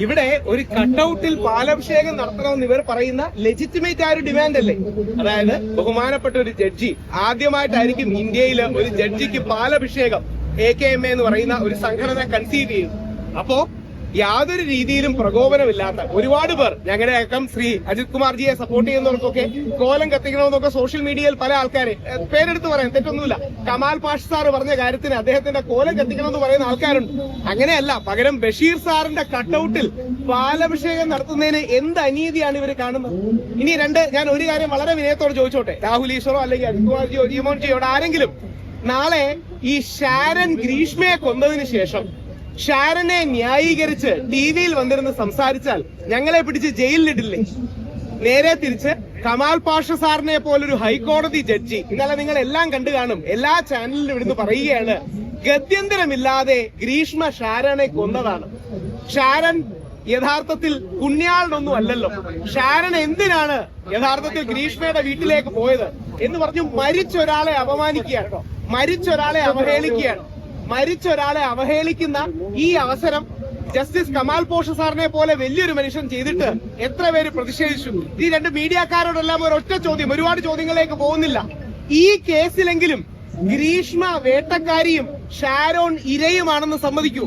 ഇവിടെ ഒരു കട്ടൌട്ടിൽ പാലഭിഷേകം നടത്തണമെന്ന് ഇവർ പറയുന്ന ലെജിറ്റിമേറ്റ് ആ ഒരു ഡിമാൻഡ് അല്ലേ? അതായത് ബഹുമാനപ്പെട്ട ഒരു ജഡ്ജി ആദ്യമായിട്ടായിരിക്കും ഇന്ത്യയിൽ ഒരു ജഡ്ജിക്ക് പാലഭിഷേകം എ കെ എം എന്ന് പറയുന്ന ഒരു സംഘടന കൺസീവ് ചെയ്യും അപ്പോ യാതൊരു രീതിയിലും പ്രകോപനമില്ലാത്ത ഒരുപാട് പേർ. ഞങ്ങളുടെ അക്കം ശ്രീ അജിത് കുമാർജിയെ സപ്പോർട്ട് ചെയ്യുന്നവർക്കൊക്കെ കോലം കത്തിക്കണമെന്നൊക്കെ സോഷ്യൽ മീഡിയയിൽ പല ആൾക്കാരെ പേരെടുത്ത് പറയാം തെറ്റൊന്നുമില്ല. കമാൽ പാഷ് സാർ പറഞ്ഞ കാര്യത്തിന് അദ്ദേഹത്തിന്റെ കോലം കത്തിക്കണമെന്ന് പറയുന്ന ആൾക്കാരുണ്ട്. അങ്ങനെയല്ല പകരം ബഷീർ സാറിന്റെ കട്ടൌട്ടിൽ പാലഭിഷേകം നടത്തുന്നതിന് എന്ത് അനീതിയാണ് ഇവർ കാണുന്നത്? ഇനി രണ്ട് ഞാൻ ഒരു കാര്യം വളരെ വിനയത്തോടെ ചോദിച്ചോട്ടെ. രാഹുൽ ഈശ്വറോ അല്ലെങ്കിൽ അജിത് കുമാർജിയോ ജിമോൻജിയോട് ആരെങ്കിലും നാളെ ഈ ഷാരൻ ഗ്രീഷ്മയെ കൊന്നതിന് ശേഷം ഷാരനെ ന്യായീകരിച്ച് ടി വിയിൽ വന്നിരുന്ന് സംസാരിച്ചാൽ ഞങ്ങളെ പിടിച്ച് ജയിലിലിടില്ലേ നേരെ തിരിച്ച് കമാൽ പാഷ സാറിനെ പോലൊരു ഹൈക്കോടതി ജഡ്ജി ഇന്നലെ നിങ്ങൾ എല്ലാം കണ്ടു കാണും. എല്ലാ ചാനലിലും ഇവിടുന്ന് പറയുകയാണ് ഗത്യന്തരമില്ലാതെ ഗ്രീഷ്മ ഷാരനെ കൊന്നതാണ്. ഷാരൻ യഥാർത്ഥത്തിൽ കുഞ്ഞാളിനൊന്നും അല്ലല്ലോ. ഷാരൻ എന്തിനാണ് യഥാർത്ഥത്തിൽ ഗ്രീഷ്മയുടെ വീട്ടിലേക്ക് പോയത് എന്ന് പറഞ്ഞു മരിച്ച ഒരാളെ അപമാനിക്കുകയാണ് മരിച്ച ഒരാളെ അവഹേളിക്കുകയാണ്. മരിച്ച ഒരാളെ അവഹേളിക്കുന്ന ഈ അവസരം ജസ്റ്റിസ് കമാൽ പോഷ സാറിനെ പോലെ വലിയൊരു മനുഷ്യൻ ചെയ്തിട്ട് എത്ര പേര് പ്രതിഷേധിച്ചു? ഈ രണ്ട് മീഡിയക്കാരോടെല്ലാം ഒരു ഒറ്റ ചോദ്യം ഒരുപാട് ചോദ്യങ്ങളിലേക്ക് പോകുന്നില്ല. ഈ കേസിലെങ്കിലും ഗ്രീഷ്മ വേട്ടക്കാരിയും ഷാരോൺ ഇരയുമാണെന്ന് സമ്മതിക്കൂ.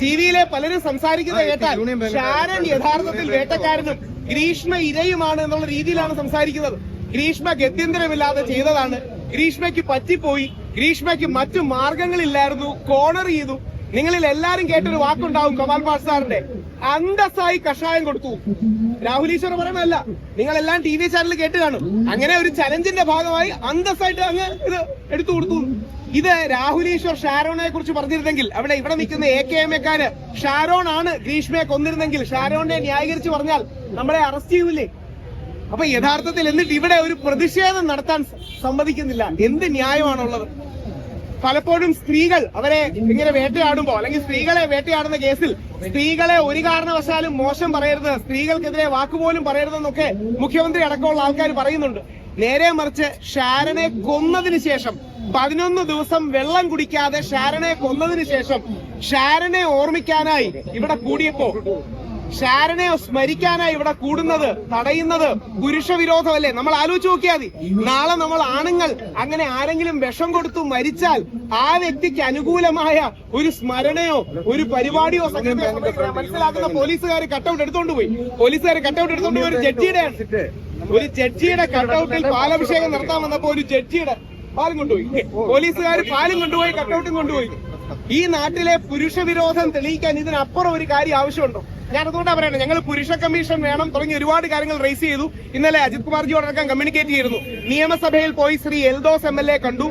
ടി വിയിലെ പലരും സംസാരിക്കുന്നത് കേട്ടാൽ ഷാരോൺ യഥാർത്ഥത്തിൽ വേട്ടക്കാരനും ഗ്രീഷ്മ ഇരയുമാണ് എന്നുള്ള രീതിയിലാണ് സംസാരിക്കുന്നത്. ഗ്രീഷ്മ ഗത്യന്തരമില്ലാതെ ചെയ്തതാണ്. ഗ്രീഷ്മയ്ക്ക് പറ്റിപ്പോയി. ഗ്രീഷ്മയ്ക്ക് മറ്റു മാർഗങ്ങളില്ലായിരുന്നു. കോണർ ചെയ്തു. നിങ്ങളിൽ എല്ലാരും കേട്ടൊരു വാക്കുണ്ടാവും കമാൽ പാഷ് സാറിന്റെ. അന്തസ്സായി കഷായം കൊടുത്തു. രാഹുൽ ഈശ്വർ പറയുന്നതല്ല. നിങ്ങളെല്ലാം ടി വി ചാനലിൽ കേട്ട് കാണും. അങ്ങനെ ഒരു ചലഞ്ചിന്റെ ഭാഗമായി അന്തസ്സായിട്ട് അങ്ങ് ഇത് എടുത്തു കൊടുത്തു. ഇത് രാഹുൽ ഈശ്വർ ഷാരോണിനെ കുറിച്ച് പറഞ്ഞിരുന്നെങ്കിൽ അവിടെ ഇവിടെ നിൽക്കുന്ന എ കെ എം എക്കാര് ഷാരോൺ ആണ് ഗ്രീഷ്മയെ കൊന്നിരുന്നെങ്കിൽ ഷാരോണിനെ ന്യായീകരിച്ച് പറഞ്ഞാൽ നമ്മളെ അറസ്റ്റ് ചെയ്യൂലേ അപ്പൊ യഥാർത്ഥത്തിൽ എന്നിട്ട് ഇവിടെ ഒരു പ്രതിഷേധം നടത്താൻ സമ്മതിക്കുന്നില്ല. എന്ത് ന്യായമാണുള്ളത്? പലപ്പോഴും സ്ത്രീകൾ അവരെ ഇങ്ങനെ വേട്ടയാടുമ്പോ അല്ലെങ്കിൽ സ്ത്രീകളെ വേട്ടയാടുന്ന കേസിൽ സ്ത്രീകളെ ഒരു കാരണവശാലും മോശം പറയരുത് സ്ത്രീകൾക്കെതിരെ വാക്കുപോലും പറയരുതെന്നൊക്കെ മുഖ്യമന്ത്രി അടക്കമുള്ള ആൾക്കാർ പറയുന്നുണ്ട്. നേരെ മറിച്ച് ഷാരനെ കൊന്നതിന് ശേഷം പതിനൊന്ന് ദിവസം വെള്ളം കുടിക്കാതെ ഷാരനെ കൊന്നതിന് ശേഷം ഷാരനെ ഓർമ്മിക്കാനായി ഇവിടെ കൂടിയപ്പോ ഷാരനെ സ്മരിക്കാനായി ഇവിടെ കൂടുന്നത് തടയുന്നത് പുരുഷ വിരോധമല്ലേ നമ്മൾ ആലോചിച്ച് നോക്കിയാൽ മതി. നാളെ നമ്മൾ ആണുങ്ങൾ അങ്ങനെ ആരെങ്കിലും വിഷം കൊടുത്തു മരിച്ചാൽ ആ വ്യക്തിക്ക് അനുകൂലമായ ഒരു സ്മരണയോ ഒരു പരിപാടിയോ മനസ്സിലാക്കുന്ന പോലീസുകാർ കട്ടൗട്ട് എടുത്തോണ്ട് പോയി. പോലീസുകാർ കട്ടൗട്ട് എടുത്തോണ്ട് പോയി ഒരു ജഡ്ജിയുടെ ഒരു ജഡ്ജിയുടെ കട്ടൗട്ടിൽ പാലഭിഷേകം നടത്താൻ വന്നപ്പോ ഒരു ജഡ്ജിയുടെ പാലും കൊണ്ടുപോയി. പോലീസുകാർ പാലും കൊണ്ടുപോയി കട്ടൗട്ടും കൊണ്ടുപോയി. ഈ നാട്ടിലെ പുരുഷ വിരോധം തെളിയിക്കാൻ ഇതിനപ്പുറം ഒരു കാര്യം ആവശ്യമുണ്ടോ? ഞാൻ അതുകൊണ്ടാണ് പറയുന്നത് ഞങ്ങൾ പുരുഷ കമ്മീഷൻ വേണം തുടങ്ങി ഒരുപാട് കാര്യങ്ങൾ റേസ് ചെയ്തു. ഇന്നലെ അജിത് കുമാർജിയോടക്കം കമ്മ്യൂണിക്കേറ്റ് ചെയ്തിരുന്നു. നിയമസഭയിൽ പോയി Shri Eldhose M L A കണ്ടു.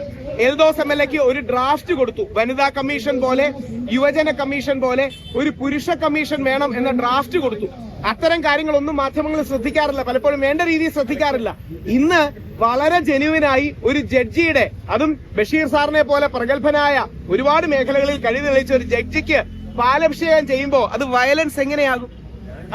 എൽദോസ് എം എൽ എക്ക് ഒരു ഡ്രാഫ്റ്റ് കൊടുത്തു. വനിതാ കമ്മീഷൻ പോലെ യുവജന കമ്മീഷൻ പോലെ ഒരു പുരുഷ കമ്മീഷൻ വേണം എന്ന ഡ്രാഫ്റ്റ് കൊടുത്തു. അത്തരം കാര്യങ്ങളൊന്നും മാധ്യമങ്ങൾ ശ്രദ്ധിക്കാറില്ല. പലപ്പോഴും വേണ്ട രീതിയിൽ ശ്രദ്ധിക്കാറില്ല. ഇന്ന് വളരെ ജെനുവിനായി ഒരു ജഡ്ജിയുടെ അതും ബഷീർ സാറിനെ പോലെ പ്രഗത്ഭനായ ഒരുപാട് മേഖലകളിൽ കഴിവ് തെളിയിച്ച ഒരു ജഡ്ജിക്ക് പാലഭിഷേകം ചെയ്യുമ്പോൾ അത് വയലൻസ് എങ്ങനെയാകും?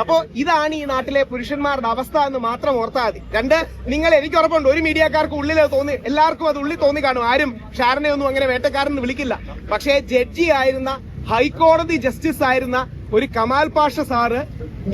അപ്പോ ഇതാണ് ഈ നാട്ടിലെ പുരുഷന്മാരുടെ അവസ്ഥ എന്ന് മാത്രം ഓർത്താൽ മതി. രണ്ട് നിങ്ങൾ എനിക്ക് ഉറപ്പുണ്ട്. ഒരു മീഡിയക്കാർക്ക് ഉള്ളിൽ തോന്നി എല്ലാവർക്കും അത് ഉള്ളിൽ തോന്നി കാണും. ആരും ഷാരനെ ഒന്നും അങ്ങനെ വേട്ടക്കാരെന്ന് വിളിക്കില്ല. പക്ഷേ ജഡ്ജി ആയിരുന്ന ഹൈക്കോടതി ജസ്റ്റിസ് ആയിരുന്ന ഒരു കമാൽ പാഷ സാറ്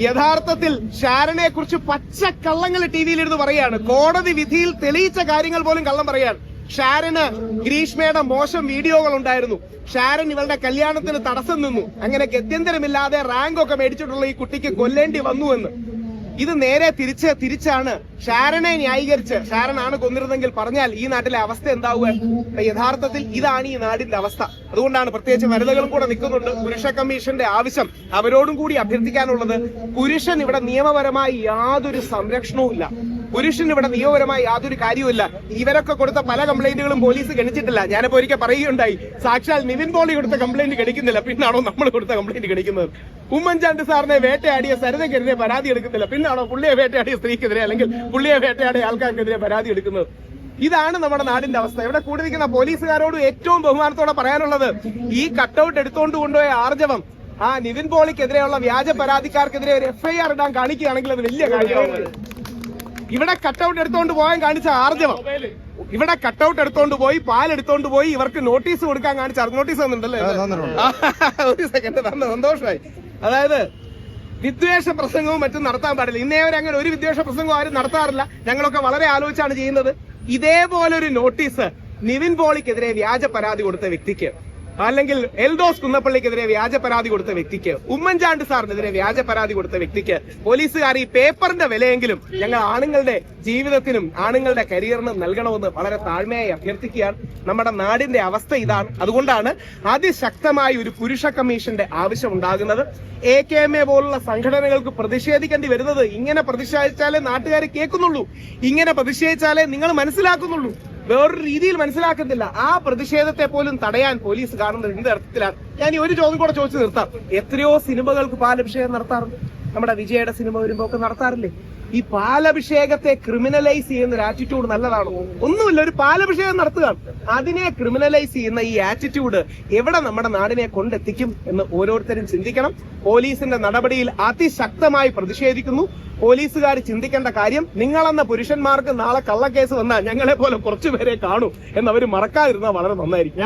യഥാർത്ഥത്തിൽ ഷാരനെ കുറിച്ച് പച്ച കള്ളങ്ങൾ ടി വിയിൽ ഇരുന്ന് പറയാണ്. കോടതി വിധിയിൽ തെളിയിച്ച കാര്യങ്ങൾ പോലും കള്ളം പറയാണ്. ഷാരന് ഗ്രീഷ്മയുടെ മോശം വീഡിയോകൾ ഉണ്ടായിരുന്നു. ഷാരൻ ഇവളുടെ കല്യാണത്തിന് തടസ്സം നിന്നു. അങ്ങനെ ഗത്യന്തരമില്ലാതെ റാങ്ക് ഒക്കെ മേടിച്ചിട്ടുള്ള ഈ കുട്ടിക്ക് കൊല്ലേണ്ടി വന്നു എന്ന്. ഇത് നേരെ തിരിച്ച് തിരിച്ചാണ് ഷാരനെ ന്യായീകരിച്ച്. ഷാരനാണ് കൊന്നിരുന്നെങ്കിൽ പറഞ്ഞാൽ ഈ നാട്ടിലെ അവസ്ഥ എന്താവുക? യഥാർത്ഥത്തിൽ ഇതാണ് ഈ നാടിന്റെ അവസ്ഥ. അതുകൊണ്ടാണ് പ്രത്യേകിച്ച് വനിതകളും കൂടെ നിൽക്കുന്നുണ്ട്. പുരുഷ കമ്മീഷന്റെ ആവശ്യം അവരോടും കൂടി അഭ്യർത്ഥിക്കാനുള്ളത് പുരുഷൻ ഇവിടെ നിയമപരമായി യാതൊരു സംരക്ഷണവും ഇല്ല പുരുഷൻ ഇവിടെ നിയമപരമായി യാതൊരു കാര്യവുമില്ല. ഇവരൊക്കെ കൊടുത്ത പല കംപ്ലൈന്റുകളും പോലീസ് ഗണിച്ചിട്ടില്ല. ഞാനിപ്പോ ഒരിക്കൽ പറയുകയുണ്ടായി. സാക്ഷാൽ നിവിൻ പോളി കൊടുത്ത കംപ്ലൈന്റ് ഗണിക്കുന്നില്ല. പിന്നാണോ നമ്മൾ കൊടുത്ത കംപ്ലൈന്റ് ഗണിക്കുന്നത്? ഉമ്മൻചാണ്ടി സാറിനെ വേട്ടയാടിയ സരിതക്കെതിരെ പരാതി എടുക്കുന്നില്ല. പിന്നാണോ പുള്ളിയെ വേട്ടയാടിയ സ്ത്രീക്കെതിരെ അല്ലെങ്കിൽ പുള്ളിയെ വേട്ടയാടിയ ആൾക്കാർക്കെതിരെ പരാതി എടുക്കുന്നത്? ഇതാണ് നമ്മുടെ നാടിന്റെ അവസ്ഥ. ഇവിടെ കൂടി നിൽക്കുന്ന പോലീസുകാരോട് ഏറ്റവും ബഹുമാനത്തോടെ പറയാനുള്ളത് ഈ കട്ടൗട്ട് എടുത്തുകൊണ്ട് കൊണ്ടുപോയ ആർജവം ആ നിവിൻ പോളിക്കെതിരെയുള്ള വ്യാജ പരാതിക്കാർക്കെതിരെ ഒരു എഫ്ഐആർ ഇടാൻ കാണിക്കുകയാണെങ്കിൽ അത് വലിയ കാര്യമാണ് ഇവിടെ കട്ടൗട്ട് എടുത്തോണ്ട് പോകാൻ കാണിച്ച ആർജവം. ഇവിടെ കട്ടൗട്ട് എടുത്തോണ്ട് പോയി പാൽ എടുത്തോണ്ട് പോയി ഇവർക്ക് നോട്ടീസ് കൊടുക്കാൻ കാണിച്ച നോട്ടീസ് തന്നിട്ടുണ്ടല്ലേ ഒരു സെക്കൻഡ് തന്നെ. സന്തോഷമായി അതായത് വിദ്വേഷ പ്രസംഗവും മറ്റും നടത്താൻ പാടില്ല. ഇന്നേ വരെ അങ്ങനെ ഒരു വിദ്വേഷ പ്രസംഗവും ആരും നടത്താറില്ല. ഞങ്ങളൊക്കെ വളരെ ആലോചിച്ചാണ് ചെയ്യുന്നത്. ഇതേപോലെ ഒരു നോട്ടീസ് നിവിൻ പോളിക്കെതിരെ വ്യാജ പരാതി കൊടുത്ത വ്യക്തിക്ക്. അല്ലെങ്കിൽ എൽദോസ് കുന്നപ്പള്ളിക്കെതിരെ വ്യാജ പരാതി കൊടുത്ത വ്യക്തിക്ക് ഉമ്മൻചാണ്ടി സാറിനെതിരെ വ്യാജ പരാതി കൊടുത്ത വ്യക്തിക്ക് പോലീസുകാർ ഈ പേപ്പറിന്റെ വിലയെങ്കിലും ഞങ്ങൾ ആണുങ്ങളുടെ ജീവിതത്തിനും ആണുങ്ങളുടെ കരിയറിനും നൽകണമെന്ന് വളരെ താഴ്മയായി അഭ്യർത്ഥിക്കുകയാണ്. നമ്മുടെ നാടിന്റെ അവസ്ഥ ഇതാണ്. അതുകൊണ്ടാണ് അതിശക്തമായി ഒരു പുരുഷ കമ്മീഷന്റെ ആവശ്യം ഉണ്ടാകുന്നത്. എ കെ എം എ പോലുള്ള സംഘടനകൾക്ക് പ്രതിഷേധിക്കേണ്ടി വരുന്നത് ഇങ്ങനെ പ്രതിഷേധിച്ചാലേ നാട്ടുകാർ കേൾക്കുന്നുള്ളൂ. ഇങ്ങനെ പ്രതിഷേധിച്ചാലേ നിങ്ങൾ മനസ്സിലാക്കുന്നുള്ളൂ. വേറൊരു രീതിയിൽ മനസ്സിലാക്കുന്നില്ല. ആ പ്രതിഷേധത്തെ പോലും തടയാൻ പോലീസ് കാണുന്നത് എന്ത് അർത്ഥത്തിലാണ്? ഞാൻ ഈ ഒരു ചോദ്യം കൂടെ ചോദിച്ചു നിർത്താം. എത്രയോ സിനിമകൾക്ക് പാലഭിഷേകം നടത്താറുണ്ട്. നമ്മുടെ വിജയയുടെ സിനിമ വരുമ്പോ ഒക്കെ നടത്താറില്ലേ? ഈ പാലഭിഷേകത്തെ ക്രിമിനലൈസ് ചെയ്യുന്ന ഒരു ആറ്റിറ്റ്യൂഡ് നല്ലതാണ്? ഒന്നുമില്ല ഒരു പാലഭിഷേകം നടത്തുക. അതിനെ ക്രിമിനലൈസ് ചെയ്യുന്ന ഈ ആറ്റിറ്റ്യൂഡ് എവിടെ നമ്മുടെ നാടിനെ കൊണ്ടെത്തിക്കും എന്ന് ഓരോരുത്തരും ചിന്തിക്കണം. പോലീസിന്റെ നടപടിയിൽ അതിശക്തമായി പ്രതിഷേധിക്കുന്നു. പോലീസുകാർ ചിന്തിക്കേണ്ട കാര്യം നിങ്ങളെന്ന പുരുഷന്മാർക്ക് നാളെ കള്ളക്കേസ് വന്നാൽ ഞങ്ങളെ പോലെ കുറച്ചുപേരെ കാണൂ എന്നവർ മറക്കാതിരുന്നാൽ വളരെ നന്നായിരിക്കും.